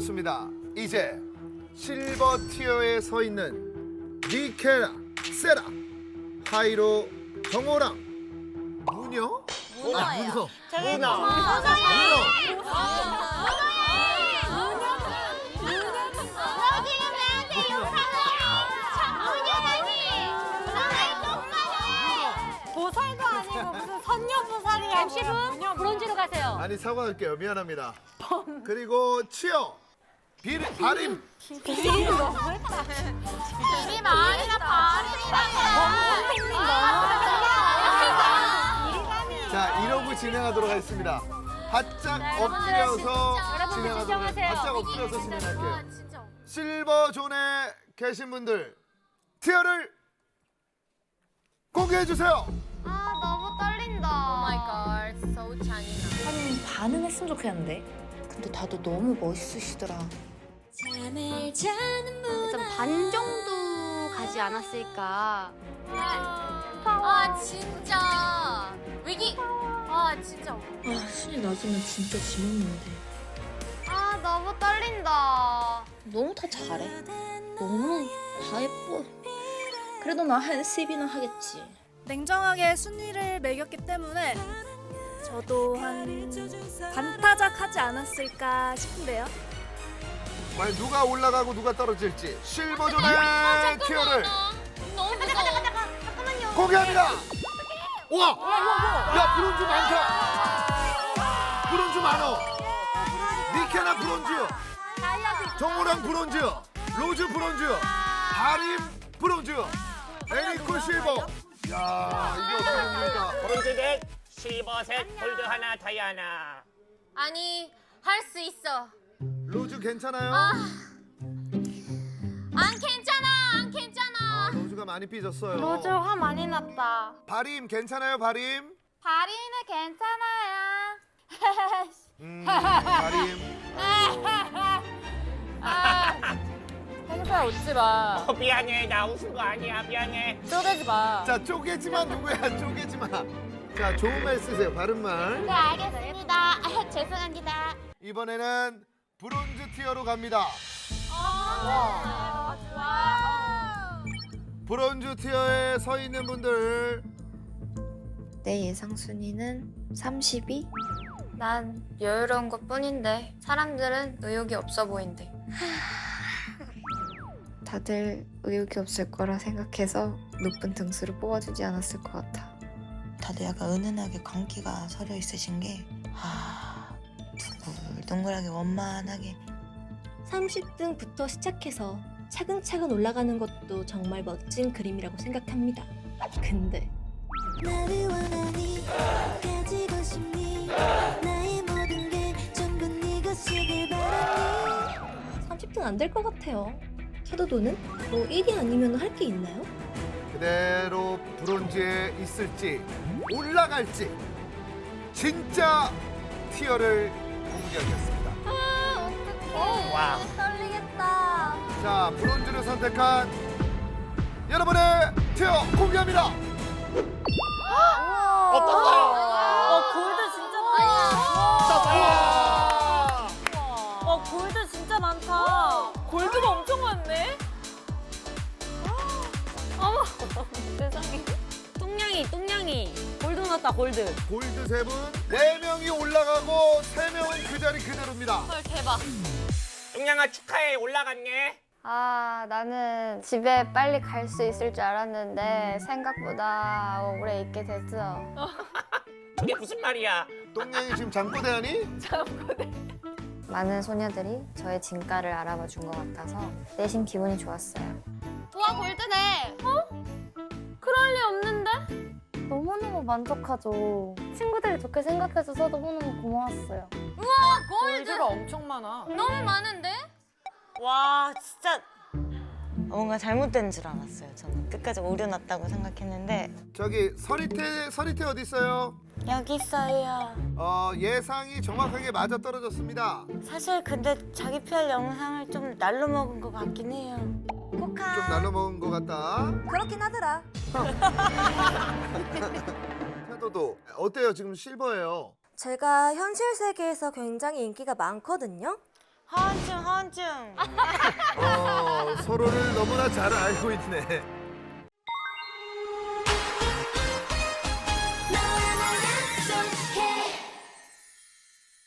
좋습니다. 이제 실버 티어에 서 있는 니케라, 세라, 하이로, 정호랑, 무녀? 문어예요. 문어. 저기 문어. 문어. 보살도 아니고 무슨 선녀 보살이야. MC분 브론즈로 가세요. 아니 사과할게요. 미안합니다. 그리고 치어, 비리, 바림. 비리 너무했다. 비리 마을이라 바람이라. 자 이러고 진행하도록 하겠습니다. 바짝 엎드려서 여러분들 진행하도록. 하겠습니다. 바짝 엎드려서 진행할게요. 실버 존에 계신 분들 티어를 공개해 주세요. 아 너무 떨린다. 오 마이 갓. so 잔인하. 한 반은 했으면 좋겠는데. 근데 다들 너무 멋있으시더라. 일단 반 정도 가지 않았을까. 아 진짜 위기. 아 진짜. 아, 신이 낮으면 진짜 지먹는데. 아 너무 떨린다. 너무 다 잘해. 너무 다 예뻐. 그래도 나 한 10이나 하겠지. 냉정하게 순위를 매겼기 때문에 저도 한 반타작 하지 않았을까 싶은데요. 과연 누가 올라가고 누가 떨어질지 실버 존의 티어를 너무 무서워. 잠깐만요. 공개합니다. 와, 야 브론즈 많다. 브론즈 많어. 니케나 브론즈, 정우랑 브론즈, 로즈 브론즈, 바림 브론즈, 애니코 실버. 야 이게 어떻게 됩니까? 브론즈넷 실버셋 골드 하나 다이 아나 아니 할 수 있어. 로즈 괜찮아요? 아. 안 괜찮아. 안 괜찮아. 아, 로즈가 많이 삐졌어요. 로즈 화 많이 났다. 바림 괜찮아요, 바림? 다리는 괜찮아요. 음, 바림. 행사 웃지 마. 어 미안해 나 웃은 거 아니야 미안해 쪼개지 마. 자, 쪼개지마 누구야? 쪼개지마. 자, 좋은 말 쓰세요. 바른 말. 네 알겠습니다. 아, 죄송합니다. 이번에는 브론즈 티어로 갑니다. 아, 좋아. 브론즈 티어에 서 있는 분들 내 예상 순위는 32? 난 여유로운 것 뿐인데 사람들은 의욕이 없어 보인대. 다들 의욕이 없을 거라 생각해서 높은 등수를 뽑아주지 않았을 것 같아. 다들 약간 은은하게 광기가 서려 있으신 게 아, 둥글 둥글하게 원만하게 30등부터 시작해서 차근차근 올라가는 것도 정말 멋진 그림이라고 생각합니다. 근데 나를 원하니 가지고 싶니 나의 모든 게 전부 네 것이길 바라니 30등 안 될 것 같아요. 차도도는 뭐 1위 아니면 할 게 있나요? 그대로 브론즈에 있을지 올라갈지 진짜 티어를 공개하겠습니다. 와 떨리겠다. 자, 브론즈를 선택한 여러분의 티어 공개합니다. 어떡해 어 골드 진짜 많다. 우와! 어 골드 진짜 많다. 골드가 엄청 많네. 어머 세상에. 똥냥이 똥냥이 골드 났다 골드. 골드 세 분, 네 명이 올라가고 세 명은 그 자리 그대로입니다. 헐 대박. 용량아 축하해 올라갔네 아 나는 집에 빨리 갈 수 있을 줄 알았는데 생각보다 오래 있게 됐어. 그게 무슨 말이야 똥냥이 지금 잠꼬대 하니? 많은 소녀들이 저의 진가를 알아봐 준 것 같아서 내심 기분이 좋았어요. 우와 골드네. 그 럴리 없는데? 너무너무 만족하죠. 친구들이 좋게 생각해줘서 너무너무 고마웠어요. 아, 골드 골드가 엄청 많아. 너무 많은데? 와 진짜 뭔가 잘못된 줄 알았어요. 저는 끝까지 오류 났다고 생각했는데 저기 서리태 서리태 어디 있어요? 여기 있어요. 어, 예상이 정확하게 맞아 떨어졌습니다. 사실 근데 자기 PR 영상을 좀 날로 먹은 것 같긴 해요. 좀 날로 먹은 것 같다. 그렇긴 하더라. 태도도 어때요? 지금 실버예요. 제가 현실 세계에서 굉장히 인기가 많거든요. 하한증 하한증. 어, 서로를 너무나 잘 알고 있네.